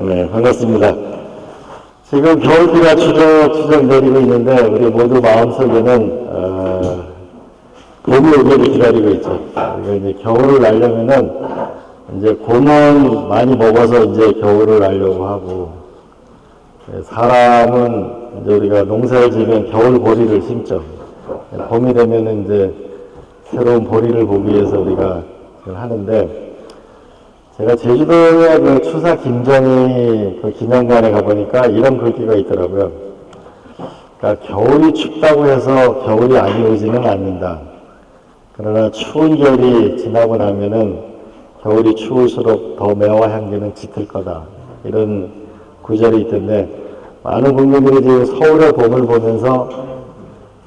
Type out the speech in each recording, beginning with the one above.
네, 반갑습니다. 지금 겨울비가 추적 추적 내리고 있는데 우리 모두 마음속에는 어, 봄이 오기를 기다리고 있죠. 우리가 이제 겨울을 날려면은 이제 봄은 많이 먹어서 이제 겨울을 날려고 하고 예, 사람은 이제 우리가 농사를 지으면 겨울 보리를 심죠. 예, 봄이 되면은 이제 새로운 보리를 보기 위해서 우리가 하는데 제가 제주도의 그 추사 김정희 그 기념관에 가보니까 이런 글귀가 있더라고요. 그러니까 겨울이 춥다고 해서 겨울이 아니 오지는 않는다. 그러나 추운 겨울이 지나고 나면은 겨울이 추울수록 더 매화 향기는 짙을 거다. 이런 구절이 있던데 많은 국민들이 지금 서울의 봄을 보면서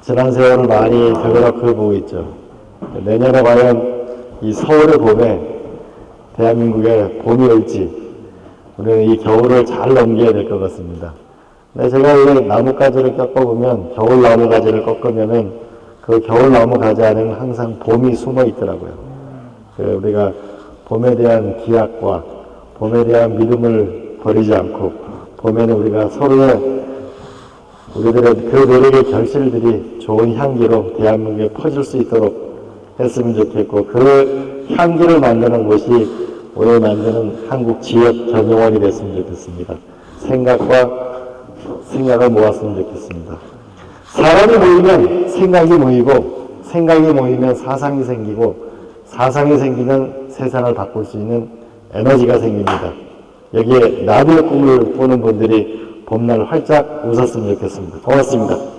지난 세월을 많이 되돌아그 보고 있죠. 내년에 과연 이 서울의 봄에 대한민국에 봄이 올지 우리는 이 겨울을 잘 넘겨야 될 것 같습니다. 근데 제가 이 나뭇가지를 꺾어보면 겨울 나무가지를 꺾으면은 그 겨울 나무가지 안에는 항상 봄이 숨어 있더라고요. 그 우리가 봄에 대한 기약과 봄에 대한 믿음을 버리지 않고 봄에는 우리가 서로의 우리들의 그 노력의 결실들이 좋은 향기로 대한민국에 퍼질 수 있도록 했으면 좋겠고 그 향기를 만드는 곳이 오늘 만드는 한국 지역 전용원이 됐으면 좋겠습니다. 생각과 생각을 모았으면 좋겠습니다. 사람이 모이면 생각이 모이고 생각이 모이면 사상이 생기고 사상이 생기면 세상을 바꿀 수 있는 에너지가 생깁니다. 여기에 나비의 꿈을 꾸는 분들이 봄날 활짝 웃었으면 좋겠습니다. 고맙습니다.